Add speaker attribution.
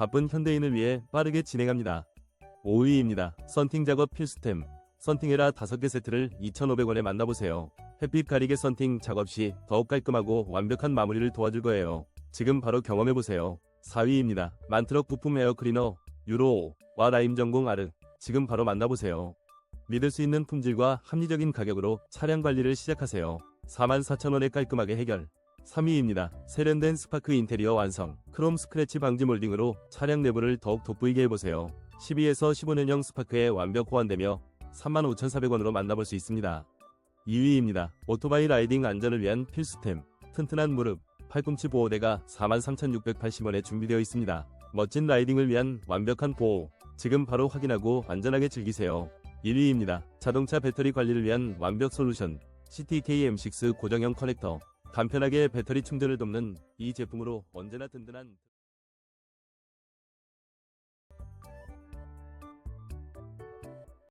Speaker 1: 바쁜 현대인을 위해 빠르게 진행합니다. 5위입니다. 썬팅 작업 필수템. 썬팅해라 5개 세트를 2,500원에 만나보세요. 햇빛 가리개 썬팅 작업 시 더욱 깔끔하고 완벽한 마무리를 도와줄 거예요. 지금 바로 경험해보세요. 4위입니다. 만트럭 부품 에어 클리너 유로 5와 라임 전공 아르. 지금 바로 만나보세요. 믿을 수 있는 품질과 합리적인 가격으로 차량 관리를 시작하세요. 44,000원에 깔끔하게 해결. 3위입니다. 세련된 스파크 인테리어 완성. 크롬 스크래치 방지 몰딩으로 차량 내부를 더욱 돋보이게 해보세요. 12에서 15년형 스파크에 완벽 호환되며 35,400원으로 만나볼 수 있습니다. 2위입니다. 오토바이 라이딩 안전을 위한 필수템. 튼튼한 무릎, 팔꿈치 보호대가 43,680원에 준비되어 있습니다. 멋진 라이딩을 위한 완벽한 보호. 지금 바로 확인하고 안전하게 즐기세요. 1위입니다. 자동차 배터리 관리를 위한 완벽 솔루션. CTK M6 고정형 커넥터. 간편하게 배터리 충전을 돕는 이 제품으로 언제나 든든한